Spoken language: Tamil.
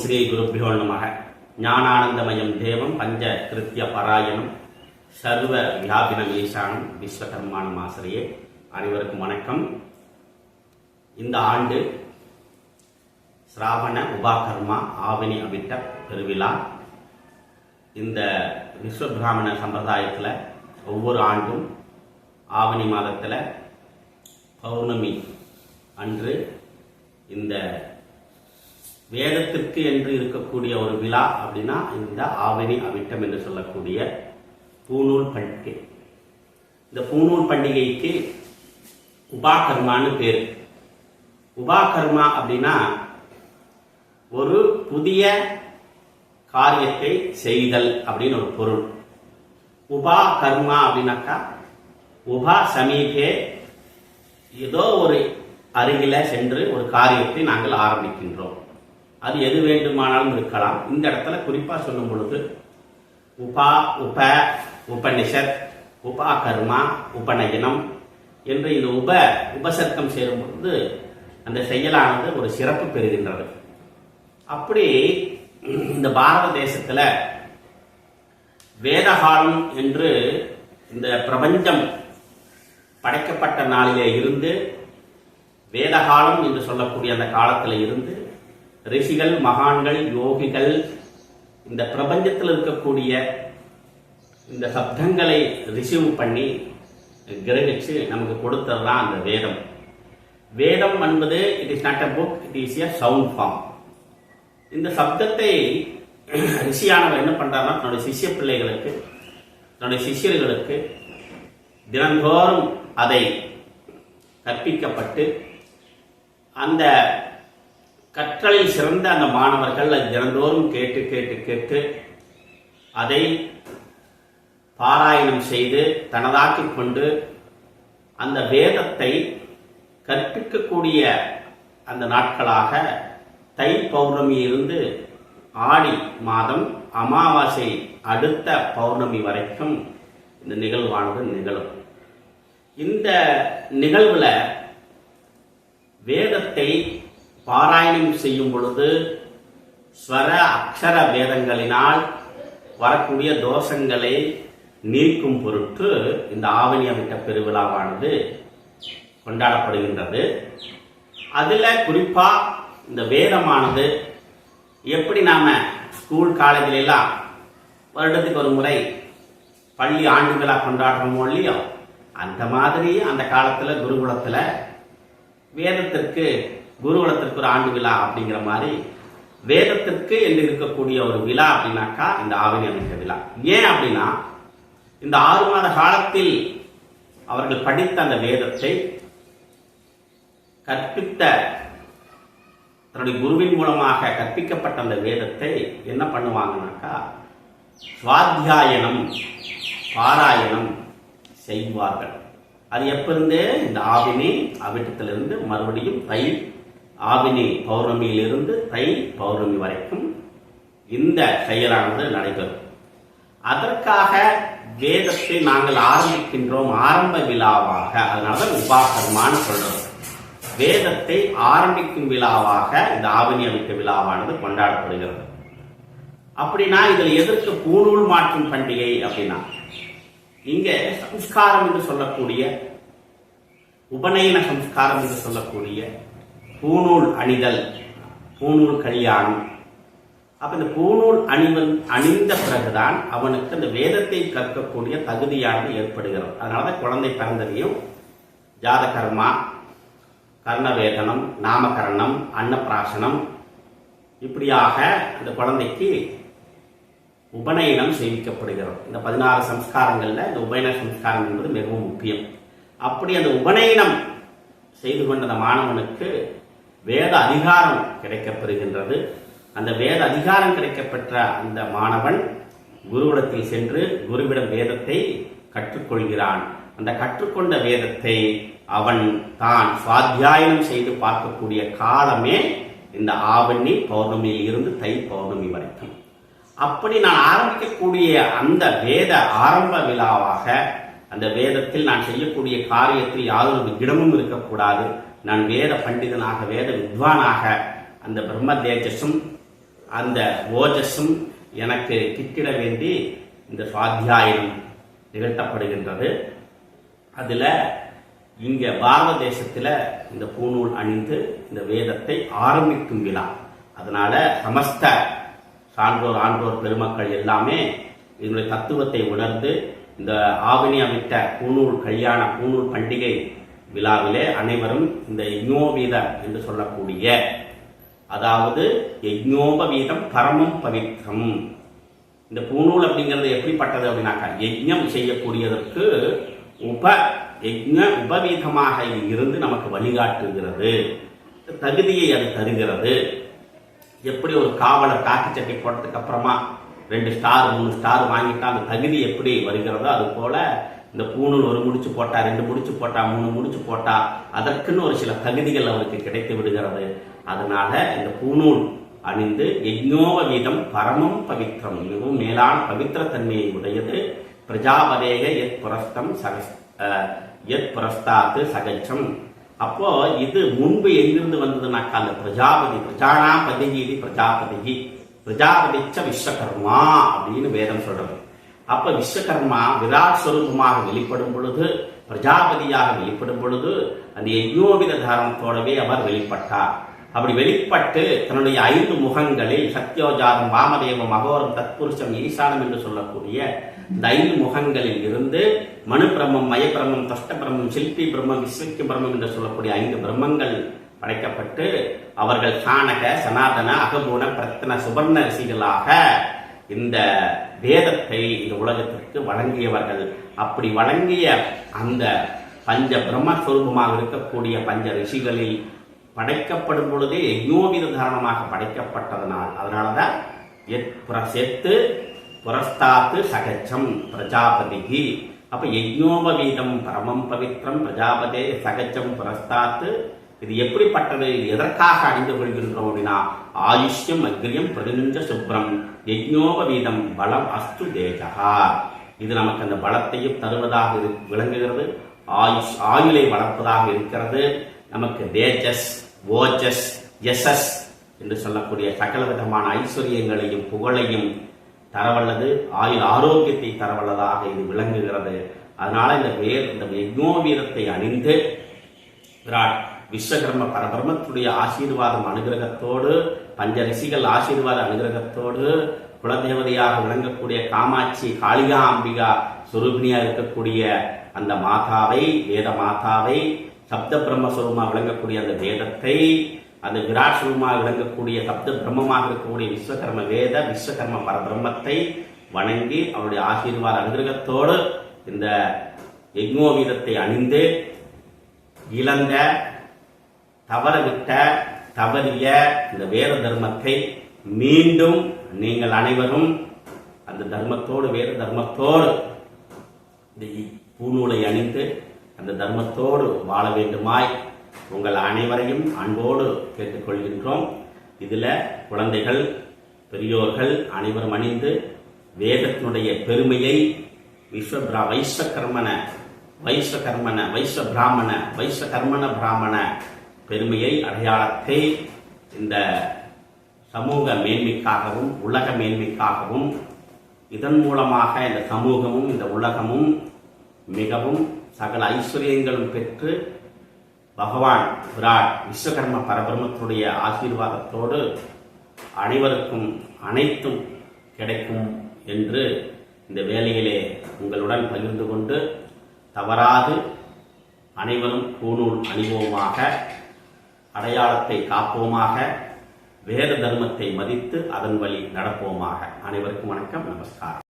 ஸ்ரீ குருபியோ நமக ஞானானந்தமயம் தேவம் பஞ்ச கிருத்திய பராயணம். சர்வ வியாபினம் ஈசானம் விஸ்வகர்மானம் ஆசிரியே. அனைவருக்கும் வணக்கம். இந்த ஆண்டு சிராவண உபாகர்மா ஆவணி அவிட்ட பெருவிழா. இந்த விஸ்வ பிராமண சம்பிரதாயத்தில் ஒவ்வொரு ஆண்டும் ஆவணி மாதத்தில் பௌர்ணமி அன்று இந்த வேதத்திற்கு என்று இருக்கக்கூடிய ஒரு விழா அப்படின்னா இந்த ஆவணி அவிட்டம் என்று சொல்லக்கூடிய பூநூல் பண்டிகை. இந்த பூநூல் பண்டிகைக்கு உபாகர்மான்னு பேர். உபாகர்மா அப்படின்னா ஒரு புதிய காரியத்தை செய்தல் அப்படின்னு ஒரு பொருள். உபா கர்மா அப்படின்னாக்கா உபா சமீபே ஏதோ ஒரு அருகில சென்று ஒரு காரியத்தை நாங்கள் ஆரம்பிக்கின்றோம். அது எது வேண்டுமானாலும் இருக்கலாம். இந்த இடத்துல குறிப்பா சொல்லும் பொழுது உபா உப உபனிஷத் உபா கர்மா உபநயனம் என்று இந்த உப உபசர்க்கம் சேரும் பொழுது அந்த செயலானது ஒரு சிறப்பு பெறுகின்றது. அப்படி இந்த பாரத தேசத்துல வேதகாலம் என்று இந்த பிரபஞ்சம் படைக்கப்பட்ட நாளிலே இருந்து வேதகாலம் என்று சொல்லக்கூடிய அந்த காலத்தில் இருந்து ரிஷிகள் மகான்கள் யோகிகள் இந்த பிரபஞ்சத்தில் இருக்கக்கூடிய இந்த சப்தங்களை ரிசீவ் பண்ணி கிரகிச்சு நமக்கு கொடுத்தது தான் அந்த வேதம். வேதம் என்பது it is not a book it is a sound form இந்த சப்தத்தை ரிஷியானவர் என்ன பண்ணுறாருன்னா தன்னுடைய சிஷ்ய பிள்ளைகளுக்கு தன்னுடைய சிஷ்யர்களுக்கு தினந்தோறும் அதை கற்பிக்கப்பட்டு அந்த கற்றலில் சிறந்த அந்த மாணவர்கள் அது தினந்தோறும் கேட்டு கேட்டு கேட்டு அதை பாராயணம் செய்து தனதாக்கிக் கொண்டு அந்த வேதத்தை கற்பிக்கக்கூடிய அந்த நாட்களாக தை பௌர்ணமியிலிருந்து ஆடி மாதம் அமாவாசை அடுத்த பௌர்ணமி வரைக்கும் இந்த நிகழ்வானது நிகழும். இந்த நிகழ்வில் வேதத்தை பாராயணம் செய்யும் பொழுது ஸ்வர அக்ஷர வேதங்களினால் வரக்கூடிய தோஷங்களை நீக்கும் பொருட்டு இந்த ஆவணி அமைக்க பெருவிழாவானது கொண்டாடப்படுகின்றது. அதில் குறிப்பாக இந்த வேதமானது எப்படி நாம் ஸ்கூல் காலேஜிலெல்லாம் வருடத்துக்கு ஒரு முறை பள்ளி ஆண்டு விழா கொண்டாடுறோமோ இல்லையோ அந்த மாதிரி அந்த காலத்தில் குருகுலத்தில் வேதத்திற்கு குருகுலத்திற்கு ஒரு ஆண்டு விழா அப்படிங்கிற மாதிரி வேதத்திற்கு என்று இருக்கக்கூடிய ஒரு விழா அப்படின்னாக்கா இந்த ஆவணி அமைக்க விழா. ஏன் அப்படின்னா இந்த ஆறு மாத காலத்தில் அவர்கள் படித்த அந்த வேதத்தை கற்பித்த தன்னுடைய குருவின் மூலமாக கற்பிக்கப்பட்ட அந்த வேதத்தை என்ன பண்ணுவாங்கனாக்கா சுவாத்தியாயனம் பாராயணம் செய்வார்கள். அது எப்பிருந்தே இந்த ஆவினி அவிட்டத்திலிருந்து மறுபடியும் தை ஆவினி பௌர்ணமியிலிருந்து தை பௌர்ணமி வரைக்கும் இந்த செயலானது நடைபெறும். அதற்காக வேதத்தை நாங்கள் ஆரம்பிக்கின்றோம் ஆரம்ப விழாவாக. அதனால உபாகர்மான்னு சொல்றோம் வேதத்தை ஆரம்பிக்கும் விழாவாக இந்த ஆவணி அமைக்க விழாவானது கொண்டாடப்படுகிறது. அப்படின்னா இதில் எதற்கு பூநூல் மாற்றும் பண்டிகை அப்படின்னா இங்க சம்ஸ்காரம் என்று சொல்லக்கூடிய உபநயன சம்ஸ்காரம் என்று சொல்லக்கூடிய பூநூல் அணிதல். பூநூல் கல்யாணம். அப்ப இந்த பூநூல் அணிவன் அணிந்த பிறகுதான் அவனுக்கு அந்த வேதத்தை கற்கக்கூடிய தகுதியானது ஏற்படுகிறது. அதனாலதான் குழந்தை பிறந்ததையும் ஜாதகர்மா கர்ணவேதனம் நாமகரணம் அன்னப்பிராசனம் இப்படியாக அந்த குழந்தைக்கு உபநயனம் செய்விக்கப்படுகிறது இந்த பதினாறு சம்ஸ்காரங்களில் இந்த உபநயன சம்ஸ்காரம் என்பது மிகவும் முக்கியம். அப்படி அந்த உபநயனம் செய்து கொண்ட அந்த மாணவனுக்கு வேத அதிகாரம் கிடைக்கப்பெறுகின்றது. அந்த வேத அதிகாரம் கிடைக்கப்பெற்ற அந்த மாணவன் குருவிடத்தில் சென்று குருவிடம் வேதத்தை கற்றுக்கொள்கிறான். அந்த கற்றுக்கொண்ட வேதத்தை அவன் தான் சுவாத்தியாயனம் செய்து பார்க்கக்கூடிய காலமே இந்த ஆவணி பௌர்ணமியில் இருந்து தை பௌர்ணமி வரைக்கும். அப்படி நான் ஆரம்பிக்கக்கூடிய அந்த வேத ஆரம்ப விழாவாக அந்த வேதத்தில் நான் செய்யக்கூடிய காரியத்தில் யாதொரு விகிடமும் இருக்கக்கூடாது. நான் வேத பண்டிதனாக வேத வித்வானாக அந்த பிரம்ம தேஜஸும் அந்த ஓஜஸும் எனக்கு கிட்டிட வேண்டி இந்த சுவாத்தியாயம் நிகழ்த்தப்படுகின்றது. அதில் இங்கே பாரத தேசத்தில் இந்த பூநூல் அணிந்து இந்த வேதத்தை ஆரம்பிக்கும் விழா. அதனால் சமஸ்த சான்றோர் ஆன்றோர் பெருமக்கள் எல்லாமே இதனுடைய தத்துவத்தை உணர்ந்து இந்த ஆவணி அமைத்த பூநூல் கல்யாண பூநூல் பண்டிகை விழாவிலே அனைவரும் இந்த யஜ்னோபீதம் என்று சொல்லக்கூடிய அதாவது யஜ்ஞோபவீதம் பரமம் பவித்ரம். இந்த பூநூல் அப்படிங்கிறது எப்படிப்பட்டது அப்படின்னாக்கா யஜ்ஞம் செய்யக்கூடியதற்கு உப யஜ்ஞ உபவீதமாக இருந்து நமக்கு வழிகாட்டுகிறது. தகுதியை அது தருகிறது. எப்படி ஒரு காவலர் காக்கி சட்டை போட்டதுக்கு அப்புறமா ரெண்டு ஸ்டார் மூணு ஸ்டார் வாங்கிட்டா அந்த தகுதி எப்படி வருகிறதோ அது போல இந்த பூணூல் ஒரு முடிச்சு போட்டா ரெண்டு முடிச்சு போட்டா மூணு முடிச்சு போட்டா அதற்குன்னு ஒரு சில தகுதிகள் அவருக்கு கிடைத்து விடுகிறது. அதனால இந்த பூணூல் அணிந்து யஜ்ஞோப வீதம் பரமம் பவித்ரம் மிகவும் மேலான பவித்திர தன்மையை உடையது. பிரஜாபதேக எத் புரஸ்தம் சகஸ் எத் புரஸ்தாத்து சகஜம். அப்போ இது முன்பு எங்கிருந்து வந்ததுனாக்கா அந்த பிரஜாபதி பிரஜானா பதிகி பிரஜாபதிகி பிரஜாபதிச்ச விஸ்வகர்மா அப்படின்னு வேதம் சொல்றது. அப்ப விஸ்வகர்மா விராட் ஸ்வரூபமாக வெளிப்படும் பொழுது பிரஜாபதியாக வெளிப்படும் பொழுது அந்த யஜ்யோவித தாரணத்தோடவே அவர் வெளிப்பட்டார். அப்படி வெளிப்பட்டு தன்னுடைய ஐந்து முகங்களில் சத்யோஜாதம் வாமதேவம் அகோரம் தத்புருஷம் ஈசானம் என்று சொல்லக்கூடிய இந்த ஐந்து முகங்களில் இருந்து மனு பிரம்மம் மய பிரம்மம் தஷ்ட பிரம்மம் சில்பி பிரம்மம் விஸ்வக்கிய பிரம்மம் என்று சொல்லக்கூடிய ஐந்து பிரம்மங்கள் படைக்கப்பட்டு அவர்கள் சாணக சனாதன அகமூன பிரத்தன சுபர்ண ரிஷிகளாக இந்த வேதத்தை இந்த உலகத்திற்கு வழங்கியவர்கள். அப்படி வழங்கிய அந்த பஞ்ச பிரம்மஸ்வரூபமாக இருக்கக்கூடிய பஞ்ச ரிஷிகளில் படைக்கப்படும் பொழுதே யஜ்ஞோபித தாரணமாக படைக்கப்பட்டதனால் அதனாலதான் எத் செத்து புரஸ்தாத்து சகச்சம் பிரஜாபதிகி அப்போ யஜ்ஞோபவீதம் பரமம் பவித்ரம் பிரஜாபதே சகச்சம் புரஸ்தாத்து இது எப்படிப்பட்டது? இது எதற்காக அணிந்து கொள்கின்றோம் அப்படின்னா ஆயுஷ்யம் அக்ரியம் பிரதிஞ்ச சுப்ரம் யஜ்ஞோபவீதம் பலம் அஸ்து தேஜகா இது நமக்கு அந்த பலத்தையும் தருவதாக விளங்குகிறது. ஆயுஷ் ஆயுளை வளர்ப்பதாக இருக்கிறது. நமக்கு தேஜஸ் ஓஜஸ் யசஸ் என்று சொல்லக்கூடிய சகல விதமான ஐஸ்வர்யங்களையும் புகழையும் தரவல்லது. ஆயுள் ஆரோக்கியத்தை தரவல்லதாக இது விளங்குகிறது. அதனால இந்த வேர் இந்த யஜ்ஞோபீதத்தை அணிந்து விராட் விஸ்வகர்ம பரபிரமத்துடைய ஆசீர்வாதம் அனுகிரகத்தோடு பஞ்ச ரிஷிகள் ஆசீர்வாத அனுகிரகத்தோடு குலதேவதையாக விளங்கக்கூடிய காமாட்சி காளிகா அம்பிகா சுரூபினியா இருக்கக்கூடிய அந்த மாதாவை வேத மாதாவை சப்த பிரம்மஸ்வரூபமாக விளங்கக்கூடிய அந்த வேதத்தை அந்த விராட் சுரூபமாக விளங்கக்கூடிய சப்த பிரம்மமாக இருக்கக்கூடிய விஸ்வகர்ம வேத விஸ்வகர்ம பரபிரம்மத்தை வணங்கி அவருடைய ஆசீர்வாத அனுகிரகத்தோடு இந்த யஜ்ஞோபீதத்தை அணிந்து இழந்த தவறவிட்ட தவறிய இந்த வேத தர்மத்தை மீண்டும் நீங்கள் அனைவரும் அந்த தர்மத்தோடு வேத தர்மத்தோடு இந்த பூநூலை அணிந்து அந்த தர்மத்தோடு வாழ வேண்டுமாய் உங்கள் அனைவரையும் அன்போடு கேட்டுக்கொள்கின்றோம். இதில் குழந்தைகள் பெரியோர்கள் அனைவரும் அணிந்து வேதத்தினுடைய பெருமையை விஸ்வபிரா வைஸ்வகர்மன வைஸ்வகர்மன வைஸ்வ பிராமண வைஸ்வகர்மண பிராமண பெருமையை அடையாளத்தை இந்த சமூக மேன்மைக்காகவும் உலக மேன்மைக்காகவும் இதன் மூலமாக இந்த சமூகமும் இந்த உலகமும் மிகவும் சகல ஐஸ்வர்யங்களும் பெற்று பகவான் விராட் விஸ்வகர்ம பரபிரமத்துடைய ஆசீர்வாதத்தோடு அனைவருக்கும் அனைத்தும் கிடைக்கும் என்று இந்த வேலையிலே உங்களுடன் பகிர்ந்து கொண்டு தவறாது அனைவரும் கூணூல் அணிவோமாக அடையாளத்தை காப்போமாக வேத தர்மத்தை மதித்து அதன் வழி நடப்போமாக. அனைவருக்கும் வணக்கம் நமஸ்காரம்.